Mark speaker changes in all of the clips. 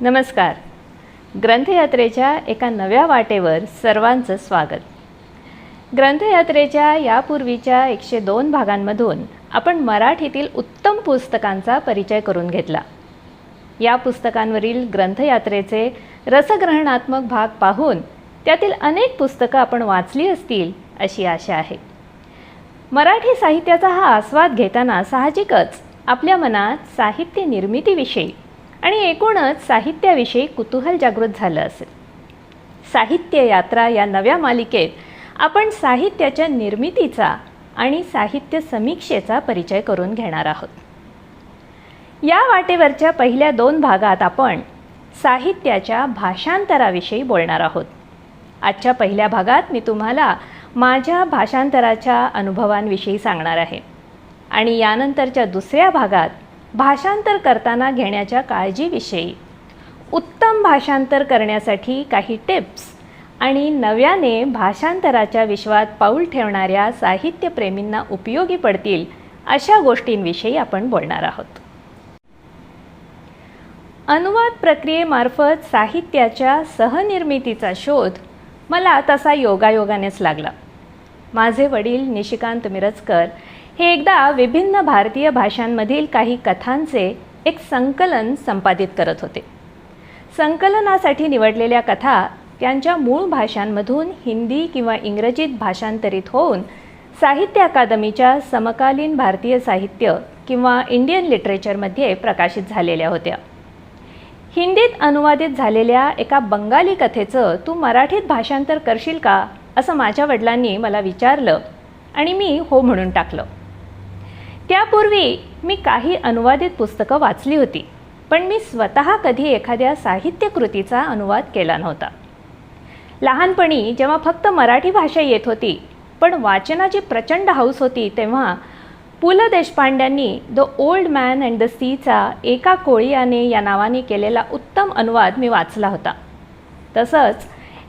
Speaker 1: नमस्कार. ग्रंथयात्रेच्या एका नव्या वाटेवर सर्वांचं स्वागत. ग्रंथयात्रेच्या यापूर्वीच्या एकशे दोन भागांमधून आपण मराठीतील उत्तम पुस्तकांचा परिचय करून घेतला. या पुस्तकांवरील ग्रंथयात्रेचे रसग्रहणात्मक भाग पाहून त्यातील अनेक पुस्तकं आपण वाचली असतील अशी आशा आहे. मराठी साहित्याचा हा आस्वाद घेताना साहजिकच आपल्या मनात साहित्य निर्मितीविषयी आणि एकूणच साहित्याविषयी कुतूहल जागृत झालं असेल. साहित्य यात्रा या नव्या मालिकेत आपण साहित्याच्या निर्मितीचा आणि साहित्य समीक्षेचा परिचय करून घेणार आहोत. या वाटेवरच्या पहिल्या दोन भागात आपण साहित्याच्या भाषांतराविषयी बोलणार आहोत. आजच्या पहिल्या भागात मी तुम्हाला माझ्या भाषांतराच्या अनुभवांविषयी सांगणार आहे. आणि यानंतरच्या दुसऱ्या भागात भाषांतर करताना घेण्याच्या काळजीविषयी. उत्तम भाषांतर करण्यासाठी काही टिप्स आणि नव्याने भाषांतराच्या विश्वात पाऊल ठेवणाऱ्या साहित्यप्रेमींना उपयोगी पडतील अशा गोष्टींविषयी आपण बोलणार आहोत. अनुवाद प्रक्रियेमार्फत साहित्याच्या सहनिर्मितीचा शोध मला तसा योगायोगानेच लागला. माझे वडील निशिकांत मिरजकर हे एकदा विभिन्न भारतीय भाषांमधील काही कथांचे एक संकलन संपादित करत होते. संकलनासाठी निवडलेल्या कथा त्यांच्या मूळ भाषांमधून हिंदी किंवा इंग्रजीत भाषांतरित होऊन साहित्य अकादमीच्या समकालीन भारतीय साहित्य किंवा इंडियन लिटरेचरमध्ये प्रकाशित झालेल्या होत्या. हिंदीत अनुवादित झालेल्या एका बंगाली कथेचं तू मराठीत भाषांतर करशील का असं माझ्या वडिलांनी मला विचारलं आणि मी हो म्हणून टाकलं. त्यापूर्वी मी काही अनुवादित पुस्तकं वाचली होती पण मी स्वतः कधी एखाद्या साहित्यकृतीचा अनुवाद केला नव्हता. लहानपणी जेव्हा फक्त मराठी भाषा येत होती पण वाचनाची प्रचंड हाऊस होती तेव्हा Pu La देशपांड्यांनी the old man and the सीचा एका कोळियाने या नावाने केलेला उत्तम अनुवाद मी वाचला होता. तसंच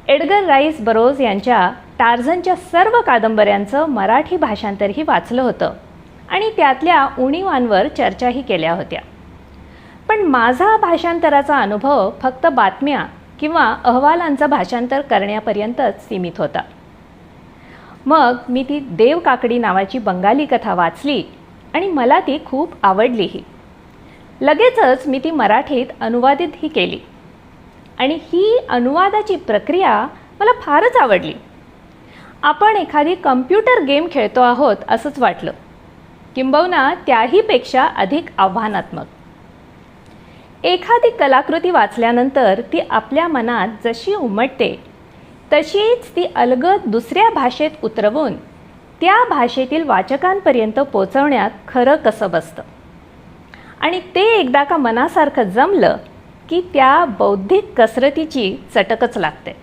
Speaker 1: एडगर राईस बरोज यांच्या टार्झनच्या सर्व कादंबऱ्यांचं मराठी भाषांतरही वाचलं होतं. आणि त्यातल्या उणीवांवर चर्चाही केल्या होत्या. पण माझा भाषांतराचा अनुभव फक्त बातम्या किंवा अहवालांचं भाषांतर करण्यापर्यंतच सीमित होता. मग मी ती देव काकडी नावाची बंगाली कथा वाचली आणि मला ती खूप आवडलीही. लगेचच मी ती मराठीत अनुवादितही केली. आणि ही अनुवादाची प्रक्रिया मला फारच आवडली. आपण एखादी कम्प्युटर गेम खेळतो आहोत असंच वाटलं. किंबहुना त्याहीपेक्षा अधिक आव्हानात्मक. एखादी कलाकृती वाचल्यानंतर ती आपल्या मनात जशी उमटते तशीच ती अलगद दुसऱ्या भाषेत उतरवून त्या भाषेतील वाचकांपर्यंत पोचवण्यात खरं कसं बसतं आणि ते एकदा का मनासारखं जमलं की त्या बौद्धिक कसरतीची चटकच लागते.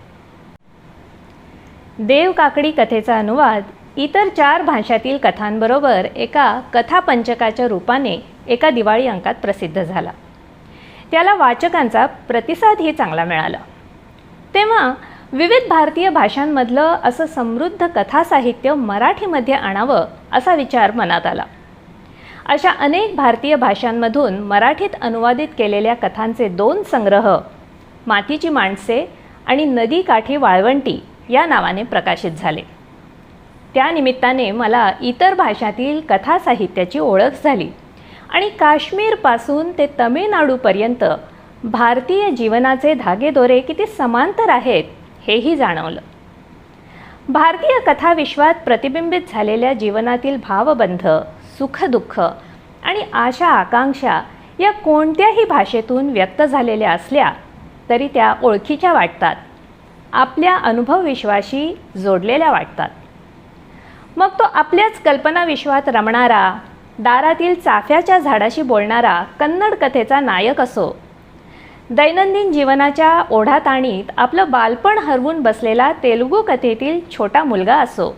Speaker 1: देव काकडी कथेचा अनुवाद इतर चार भाषातील कथांबरोबर एका कथापंचकाच्या रूपाने एका दिवाळी अंकात प्रसिद्ध झाला. त्याला वाचकांचा प्रतिसादही चांगला मिळाला. तेव्हा विविध भारतीय भाषांमधलं असं समृद्ध कथासाहित्य मराठीमध्ये आणावं असा विचार मनात आला. अशा अनेक भारतीय भाषांमधून मराठीत अनुवादित केलेल्या कथांचे दोन संग्रह मातीची माणसे आणि नदी काठी वाळवंटी या नावाने प्रकाशित झाले. त्यानिमित्ताने मला इतर भाषातील कथासाहित्याची ओळख झाली. आणि काश्मीरपासून ते तमिळनाडूपर्यंत भारतीय जीवनाचे धागेदोरे किती समांतर आहेत हेही जाणवलं. भारतीय कथाविश्वात प्रतिबिंबित झालेल्या जीवनातील भावबंध सुखदुःख आणि आशा आकांक्षा या कोणत्याही भाषेतून व्यक्त झालेल्या असल्या तरी त्या ओळखीच्या वाटतात. आपल्या अनुभवविश्वाशी जोडलेल्या वाटतात. मग तो आपल्याच कल्पनाविश्वात रमणारा दारातील चाफ्याच्या झाडाशी बोलणारा कन्नड कथेचा नायक असो. दैनंदिन जीवनाच्या ओढाताणीत आपलं बालपण हरवून बसलेला तेलुगू कथेतील छोटा मुलगा असो.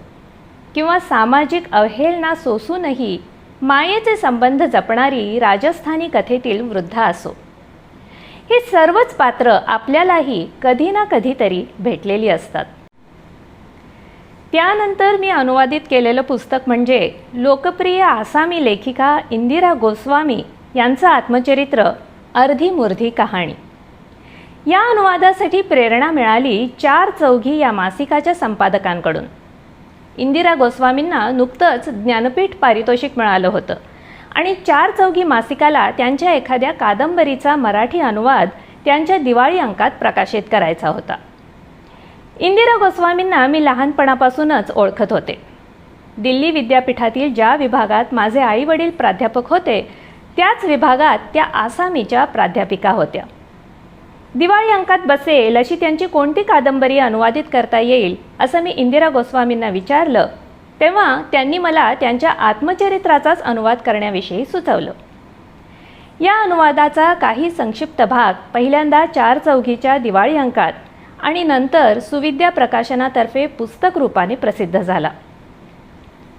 Speaker 1: किंवा सामाजिक अवहेलना सोसूनही मायेचे संबंध जपणारी राजस्थानी कथेतील वृद्धा असो. हे सर्वच पात्र आपल्यालाही कधी ना कधीतरी भेटलेली असतात. त्यानंतर मी अनुवादित केलेलं पुस्तक म्हणजे लोकप्रिय आसामी लेखिका इंदिरा गोस्वामी यांचं आत्मचरित्र अर्धी मुर्धी कहाणी. या अनुवादासाठी प्रेरणा मिळाली चार चौघी या मासिकाच्या संपादकांकडून. इंदिरा गोस्वामींना नुकतंच ज्ञानपीठ पारितोषिक मिळालं होतं आणि चार चौघी मासिकाला त्यांच्या एखाद्या कादंबरीचा मराठी अनुवाद त्यांच्या दिवाळी अंकात प्रकाशित करायचा होता. इंदिरा गोस्वामींना मी लहानपणापासूनच ओळखत होते. दिल्ली विद्यापीठातील ज्या विभागात माझे आई वडील प्राध्यापक होते त्याच विभागात त्या आसामीच्या प्राध्यापिका होत्या. दिवाळी अंकात बसेल अशी त्यांची कोणती कादंबरी अनुवादित करता येईल असं मी इंदिरा गोस्वामींना विचारलं तेव्हा त्यांनी मला त्यांच्या आत्मचरित्राचाच अनुवाद करण्याविषयी सुचवलं. या अनुवादाचा काही संक्षिप्त भाग पहिल्यांदा चार चौघीच्या दिवाळी अंकात आणि नंतर सुविद्या प्रकाशनातर्फे पुस्तक रूपाने प्रसिद्ध झाला.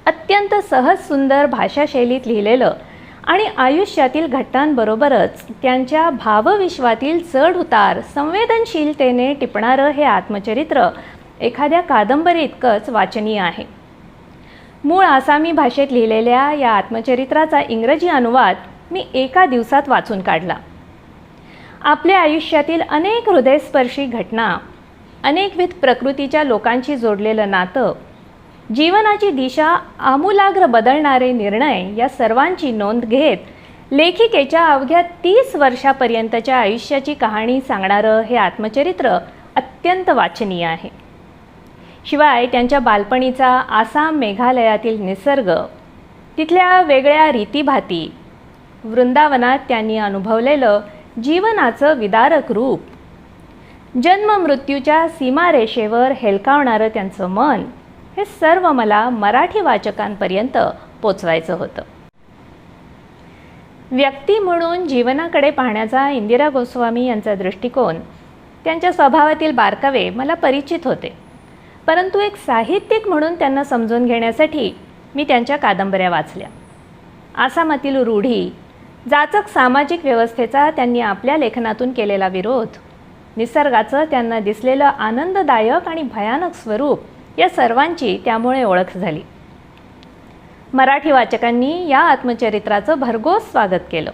Speaker 1: अत्यंत सहज सुंदर भाषाशैलीत लिहिलेलं आणि आयुष्यातील घटनांबरोबरच त्यांच्या भावविश्वातील चढ उतार संवेदनशीलतेने टिपणारं हे आत्मचरित्र एखाद्या कादंबरी इतकंच वाचनीय आहे. मूळ आसामी भाषेत लिहिलेल्या या आत्मचरित्राचा इंग्रजी अनुवाद मी एका दिवसात वाचून काढला. आपल्या आयुष्यातील अनेक हृदयस्पर्शी घटना अनेकविध प्रकृतीच्या लोकांशी जोडलेलं नातं. जीवनाची दिशा आमूलाग्र बदलणारे निर्णय या सर्वांची नोंद घेत लेखिकेच्या अवघ्या तीस वर्षापर्यंतच्या आयुष्याची कहाणी सांगणारं हे आत्मचरित्र अत्यंत वाचनीय आहे. शिवाय त्यांच्या बालपणीचा आसाम मेघालयातील निसर्ग तिथल्या वेगळ्या रीतीभाती वृंदावनात त्यांनी अनुभवलेलं जीवनाचं विदारक रूप जन्म मृत्यूच्या सीमारेषेवर हेलकावणारं त्यांचं मन हे सर्व मला मराठी वाचकांपर्यंत पोचवायचं होतं. व्यक्ती म्हणून जीवनाकडे पाहण्याचा इंदिरा गोस्वामी यांचा दृष्टिकोन त्यांच्या स्वभावातील बारकावे मला परिचित होते. परंतु एक साहित्यिक म्हणून त्यांना समजून घेण्यासाठी मी त्यांच्या कादंबऱ्या वाचल्या. आसामातील रूढी जाचक सामाजिक व्यवस्थेचा त्यांनी आपल्या लेखनातून केलेला विरोध निसर्गाचं त्यांना दिसलेलं आनंददायक आणि भयानक स्वरूप या सर्वांची त्यामुळे ओळख झाली. मराठी वाचकांनी या आत्मचरित्राचं भरघोस स्वागत केलं.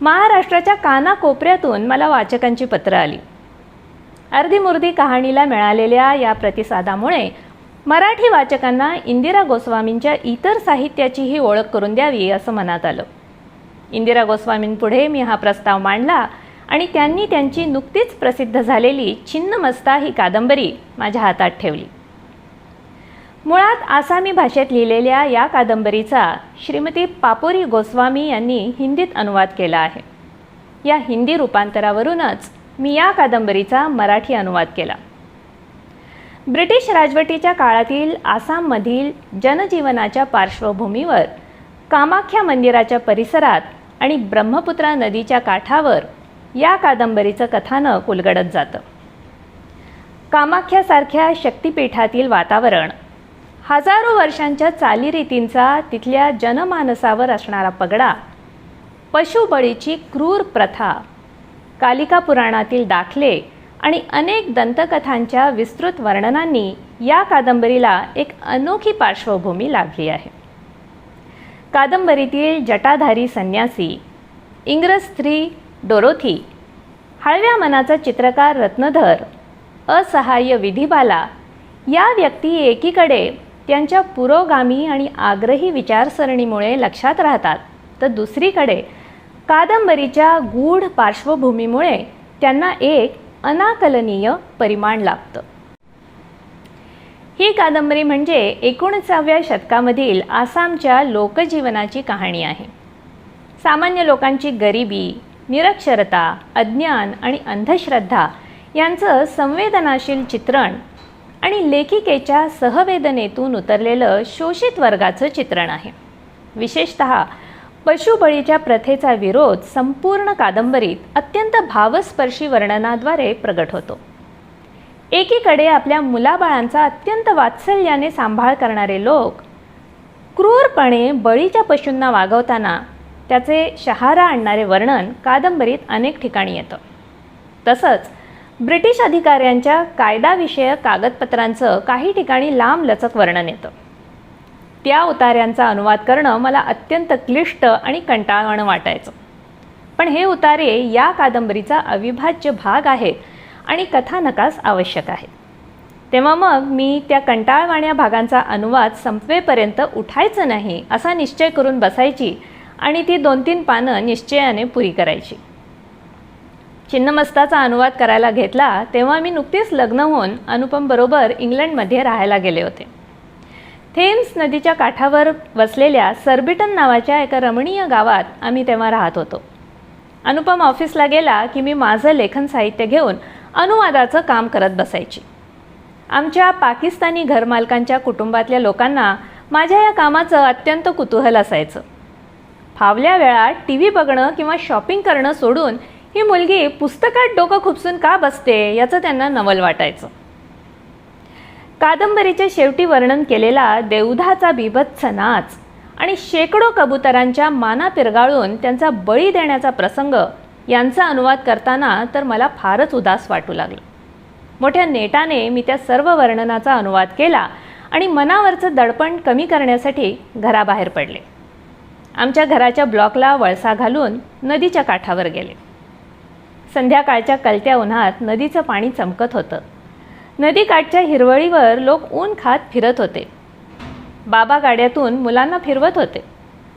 Speaker 1: महाराष्ट्राच्या कानाकोपऱ्यातून मला वाचकांची पत्रं आली. अर्धीमुर्दी कहाणीला मिळालेल्या या प्रतिसादामुळे मराठी वाचकांना इंदिरा गोस्वामींच्या इतर साहित्याचीही ओळख करून द्यावी असं मनात आलं. इंदिरा गोस्वामींपुढे मी हा प्रस्ताव मांडला आणि त्यांनी त्यांची नुकतीच प्रसिद्ध झालेली छिन्नमस्ता ही कादंबरी माझ्या हातात ठेवली. मुळात आसामी भाषेत लिहिलेल्या या कादंबरीचा श्रीमती पापोरी गोस्वामी यांनी हिंदीत अनुवाद केला आहे. या हिंदी रूपांतरावरूनच मी या कादंबरीचा मराठी अनुवाद केला. ब्रिटिश राजवटीच्या काळातील आसाममधील जनजीवनाच्या पार्श्वभूमीवर कामाख्या मंदिराच्या परिसरात आणि ब्रह्मपुत्रा नदीच्या काठावर या कादंबरीचं कथानक उलगडत जातं. कामाख्यासारख्या शक्तिपीठातील वातावरण हजारो वर्षांच्या चालीरीतींचा तिथल्या जनमानसावर असणारा पगडा पशुबळीची क्रूर प्रथा कालिका पुराणातील दाखले आणि अनेक दंतकथांच्या विस्तृत वर्णनांनी या कादंबरीला एक अनोखी पार्श्वभूमी लाभली आहे. कादंबरीतील जटाधारी संन्यासी इंग्रज स्त्री डोरोथी. हळव्या मनाचा चित्रकार रत्नधर असहाय्य विधिबाला या व्यक्ती एकीकडे त्यांच्या पुरोगामी आणि आग्रही विचारसरणीमुळे लक्षात राहतात तर दुसरीकडे कादंबरीच्या गूढ पार्श्वभूमीमुळे त्यांना एक अनाकलनीय परिमाण लाभतं. ही कादंबरी म्हणजे एकोणीसाव्या शतकामधील आसामच्या लोकजीवनाची कहाणी आहे. सामान्य लोकांची गरिबी निरक्षरता अज्ञान आणि अंधश्रद्धा यांचं संवेदनाशील चित्रण आणि लेखिकेच्या सहवेदनेतून उतरलेलं शोषित वर्गाचं चित्रण आहे. विशेषत पशुबळीच्या प्रथेचा विरोध संपूर्ण कादंबरीत अत्यंत भावस्पर्शी वर्णनाद्वारे प्रगट होतो. एकीकडे आपल्या मुलाबाळांचा अत्यंत वात्सल्याने सांभाळ करणारे लोक क्रूरपणे बळीच्या पशूंना वागवताना त्याचे शहारा आणणारे वर्णन कादंबरीत अनेक ठिकाणी येतं. तसंच ब्रिटिश अधिकाऱ्यांच्या कायदाविषयक कागदपत्रांचं काही ठिकाणी लांब लचक वर्णन येतं. त्या उतार्यांचा अनुवाद करणं मला अत्यंत क्लिष्ट आणि कंटाळवाणं वाटायचं. पण हे उतारे या कादंबरीचा अविभाज्य भाग आहेत आणि कथानकास आवश्यक आहेत. तेव्हा मग मी त्या कंटाळवाण्या भागांचा अनुवाद संपवेपर्यंत उठायचं नाही असा निश्चय करून बसायची आणि ती दोन तीन पानं निश्चयाने पुरी करायची. चिन्नमस्ताचा अनुवाद करायला घेतला तेव्हा मी नुकतीच लग्न होऊन अनुपमबरोबर इंग्लंडमध्ये राहायला गेले होते. थेम्स नदीच्या काठावर वसलेल्या सर्बिटन नावाच्या एका रमणीय गावात आम्ही तेव्हा राहत होतो. अनुपम ऑफिसला गेला की मी माझं लेखन साहित्य घेऊन अनुवादाचं काम करत बसायची. आमच्या पाकिस्तानी घरमालकांच्या कुटुंबातल्या लोकांना माझ्या या कामाचं अत्यंत कुतूहल असायचं. फावल्या वेळात टी व्ही बघणं किंवा शॉपिंग करणं सोडून ही मुलगी पुस्तकात डोकं खुपसून का बसते याचं त्यांना नवल वाटायचं. कादंबरीच्या शेवटी वर्णन केलेला देवधाचा बिभत्स नाच आणि शेकडो कबुतरांच्या माना पिरगाळून त्यांचा बळी देण्याचा प्रसंग यांचा अनुवाद करताना तर मला फारच उदास वाटू लागलं. मोठ्या नेटाने मी त्या सर्व वर्णनाचा अनुवाद केला आणि मनावरचं दडपण कमी करण्यासाठी घराबाहेर पडले. आमच्या घराच्या ब्लॉकला वळसा घालून नदीच्या काठावर गेले. संध्याकाळच्या कलत्या उन्हात नदीचं पाणी चमकत होतं. नदीकाठच्या हिरवळीवर लोक ऊन खात फिरत होते. बाबा गाड्यातून मुलांना फिरवत होते.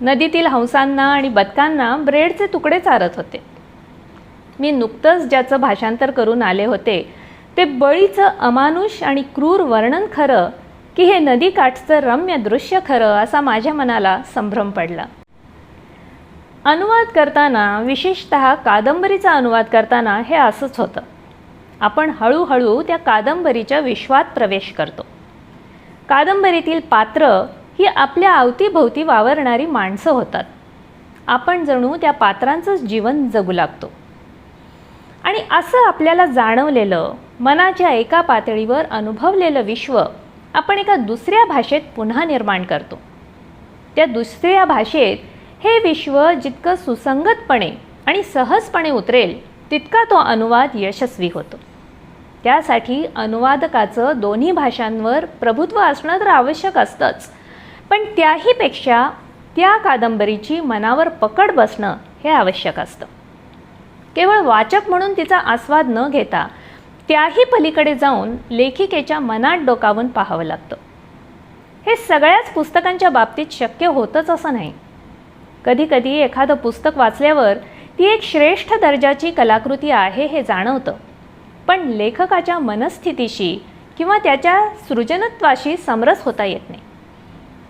Speaker 1: नदीतील हंसांना आणि बदकांना ब्रेडचे तुकडे चारत होते. मी नुकतंच ज्याचं भाषांतर करून आले होते ते बळीचं अमानुष आणि क्रूर वर्णन खरं की हे नदीकाठचं रम्य दृश्य खरं असा माझ्या मनाला संभ्रम पडला. अनुवाद करताना विशेषत कादंबरीचा अनुवाद करताना हे असंच होतं. आपण हळूहळू त्या कादंबरीच्या विश्वात प्रवेश करतो. कादंबरीतील पात्र ही आपल्या अवतीभोवती वावरणारी माणसं होतात. आपण जणू त्या पात्रांचंच जीवन जगू लागतो. आणि असं आपल्याला जाणवलेलं मनाच्या एका पातळीवर अनुभवलेलं विश्व आपण एका दुसऱ्या भाषेत पुन्हा निर्माण करतो. त्या दुसऱ्या भाषेत हे विश्व जितकं सुसंगतपणे आणि सहजपणे उतरेल तितका तो अनुवाद यशस्वी होतो. त्यासाठी अनुवादकाचं दोन्ही भाषांवर प्रभुत्व असणं तर आवश्यक असतंच पण त्याहीपेक्षा त्या कादंबरीची मनावर पकड बसणं हे आवश्यक असतं. केवळ वाचक म्हणून तिचा आस्वाद न घेता त्याही पलीकडे जाऊन लेखिकेच्या मनात डोकावून पाहावं लागतं. हे सगळ्याच पुस्तकांच्या बाबतीत शक्य होतंच असं नाही. कधीकधी एखादं पुस्तक वाचल्यावर ती एक श्रेष्ठ दर्जाची कलाकृती आहे हे जाणवतं. पण लेखकाच्या मनस्थितीशी किंवा त्याच्या सृजनत्वाशी समरस होता येत नाही.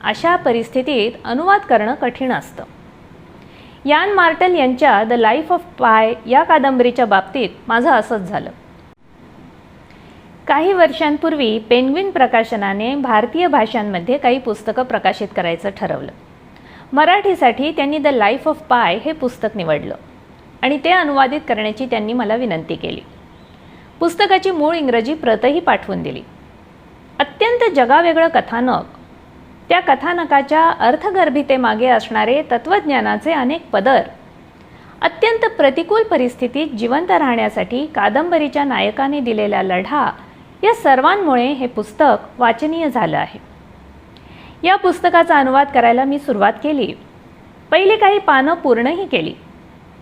Speaker 1: अशा परिस्थितीत अनुवाद करणं कठीण असतं. यान मार्टल यांच्या द लाईफ ऑफ पाय या कादंबरीच्या बाबतीत माझं असंच झालं. काही वर्षांपूर्वी पेंग्विन प्रकाशनाने भारतीय भाषांमध्ये काही पुस्तकं प्रकाशित करायचं ठरवलं. मराठीसाठी त्यांनी द लाईफ ऑफ पाय हे पुस्तक निवडलं आणि ते अनुवादित करण्याची त्यांनी मला विनंती केली. पुस्तकाची मूळ इंग्रजी प्रतही पाठवून दिली. अत्यंत जगावेगळं कथानक त्या कथानकाच्या अर्थगर्भितेमागे असणारे तत्त्वज्ञानाचे अनेक पदर अत्यंत प्रतिकूल परिस्थितीत जिवंत राहण्यासाठी कादंबरीच्या नायकाने दिलेला लढा या सर्वांमुळे हे पुस्तक वाचनीय झालं आहे. या पुस्तकाचा अनुवाद करायला मी सुरुवात केली. पहिले काही पानं पूर्णही केली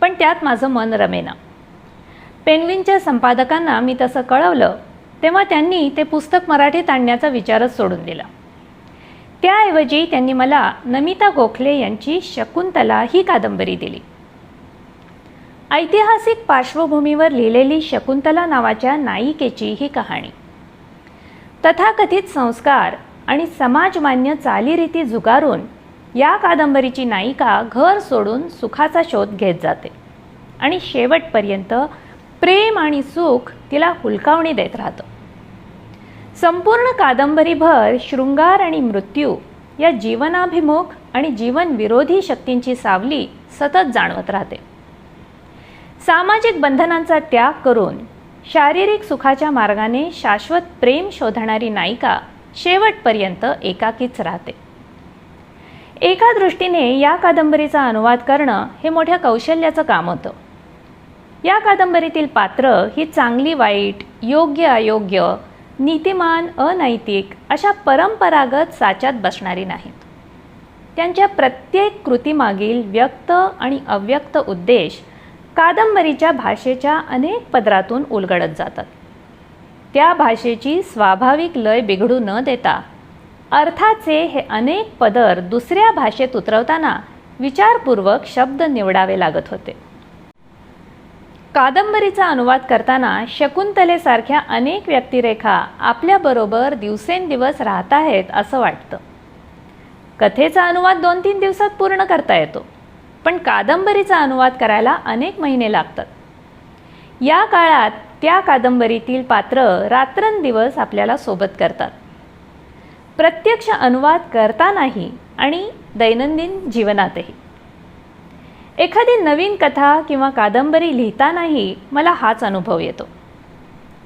Speaker 1: पण त्यात माझं मन रमेना. पेनविनच्या संपादकांना मी तसं कळवलं तेव्हा त्यांनी ते पुस्तक मराठीत आणण्याचा विचारच सोडून दिला. त्याऐवजी त्यांनी मला नमिता गोखले यांची शकुंतला ही कादंबरी दिली. ऐतिहासिक पार्श्वभूमीवर लिहिलेली शकुंतला नावाच्या नायिकेची ही कहाणी. तथाकथित संस्कार आणि समाजमान्य चालीरीती झुगारून या कादंबरीची नायिका घर सोडून सुखाचा शोध घेत जाते. आणि शेवटपर्यंत प्रेम आणि सुख तिला हुलकावणी देत राहतं. संपूर्ण कादंबरीभर शृंगार आणि मृत्यू या जीवनाभिमुख आणि जीवनविरोधी शक्तींची सावली सतत जाणवत राहते. सामाजिक बंधनांचा त्याग करून शारीरिक सुखाच्या मार्गाने शाश्वत प्रेम शोधणारी नायिका शेवटपर्यंत एकाकीच राहते. एका दृष्टीने या कादंबरीचा अनुवाद करणं हे मोठ्या कौशल्याचं काम होतं. या कादंबरीतील पात्र ही चांगली वाईट योग्य अयोग्य नीतिमान अनैतिक अशा परंपरागत साच्यात बसणारी नाहीत. त्यांच्या प्रत्येक कृतीमागील व्यक्त आणि अव्यक्त उद्देश कादंबरीच्या भाषेच्या अनेक पदरातून उलगडत जातात. त्या भाषेची स्वाभाविक लय बिघडू न देता. अर्थाचे हे अनेक पदर दुसऱ्या भाषेत उतरवताना विचारपूर्वक शब्द निवडावे लागत होते. कादंबरीचा अनुवाद करताना शकुंतलेसारख्या अनेक व्यक्तिरेखा आपल्याबरोबर दिवसेंदिवस राहत आहेत असं वाटतं. कथेचा अनुवाद दोन तीन दिवसात पूर्ण करता येतो पण कादंबरीचा अनुवाद करायला अनेक महिने लागतात. या काळात त्या कादंबरीतील पात्र रात्रंदिवस आपल्याला सोबत करतात. प्रत्यक्ष अनुवाद करतानाही आणि दैनंदिन जीवनातही. एखादी नवीन कथा किंवा कादंबरी लिहितानाही मला हाच अनुभव येतो.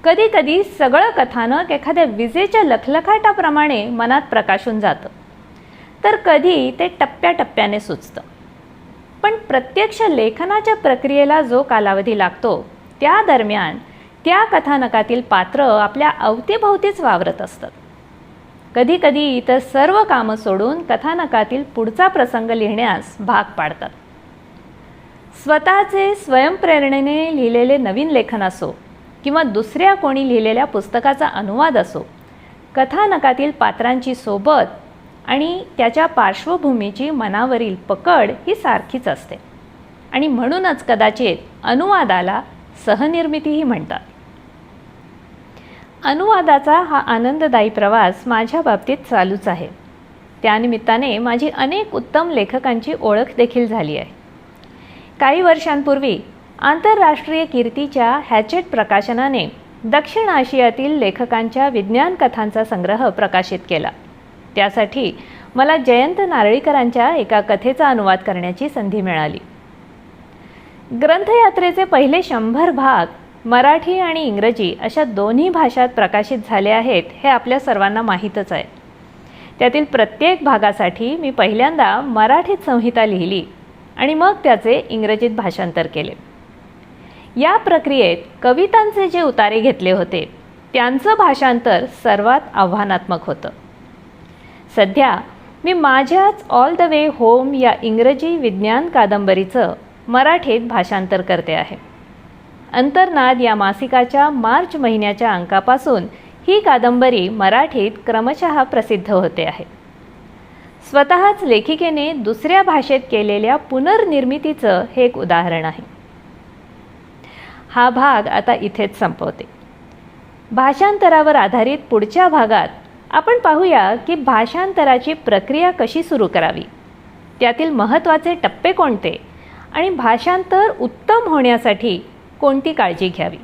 Speaker 1: कधीकधी सगळं कथानक एखाद्या विजेच्या लखलखाटाप्रमाणे मनात प्रकाशून जातं. तर कधी ते टप्प्याटप्प्याने सुचतं. पण प्रत्यक्ष लेखनाच्या प्रक्रियेला जो कालावधी लागतो त्या दरम्यान त्या कथानकातील पात्र आपल्या अवतीभोवतीच वावरत असतात. कधीकधी इतर सर्व कामं सोडून कथानकातील पुढचा प्रसंग लिहिण्यास भाग पाडतात. स्वतःचे स्वयंप्रेरणेने लिहिलेले नवीन लेखन असो किंवा दुसऱ्या कोणी लिहिलेल्या पुस्तकाचा अनुवाद असो कथानकातील पात्रांची सोबत आणि त्याच्या पार्श्वभूमीची मनावरील पकड ही सारखीच असते. आणि म्हणूनच कदाचित अनुवादाला सहनिर्मितीही म्हणतात. अनुवादाचा हा आनंददायी प्रवास माझ्या बाबतीत चालूच आहे. त्यानिमित्ताने माझी अनेक उत्तम लेखकांची ओळख देखील झाली आहे. काही वर्षांपूर्वी आंतरराष्ट्रीय कीर्तीच्या हॅचेट प्रकाशनाने दक्षिण आशियातील लेखकांच्या विज्ञान कथांचा संग्रह प्रकाशित केला. त्यासाठी मला जयंत नारळीकरांच्या एका कथेचा अनुवाद करण्याची संधी मिळाली. ग्रंथयात्रेचे पहिले शंभर भाग मराठी आणि इंग्रजी अशा दोन्ही भाषात प्रकाशित झाले आहेत हे आपल्या सर्वांना माहीतच आहे. त्यातील प्रत्येक भागासाठी मी पहिल्यांदा मराठीत संहिता लिहिली आणि मग त्याचे इंग्रजीत भाषांतर केले. या प्रक्रियेत कवितांचे जे उतारे घेतले होते त्यांचं भाषांतर सर्वात आव्हानात्मक होतं. सध्या मी माझ्याच ऑल द वे होम या इंग्रजी विज्ञान कादंबरीचं मराठीत भाषांतर करते आहे. अंतर्नाद या मासिकाच्या मार्च महिन्याच्या अंकापासून ही कादंबरी मराठीत क्रमशः प्रसिद्ध होते आहे. स्वतःच लेखिकेने दुसऱ्या भाषेत केलेल्या पुनर्निर्मितीचं हे एक उदाहरण आहे. हा भाग आता इथेच संपवते. भाषांतरावर आधारित पुढच्या भागात आपण पाहूया की भाषांतराची प्रक्रिया कशी सुरू करावी? त्यातील महत्त्वाचे टप्पे कोणते? आणि भाषांतर उत्तम होण्यासाठी कोणती काळजी घ्यावी?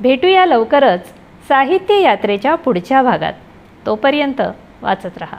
Speaker 1: भेटूया लवकरच साहित्य यात्रेच्या पुढच्या भागात. तोपर्यंत वाचत रहा.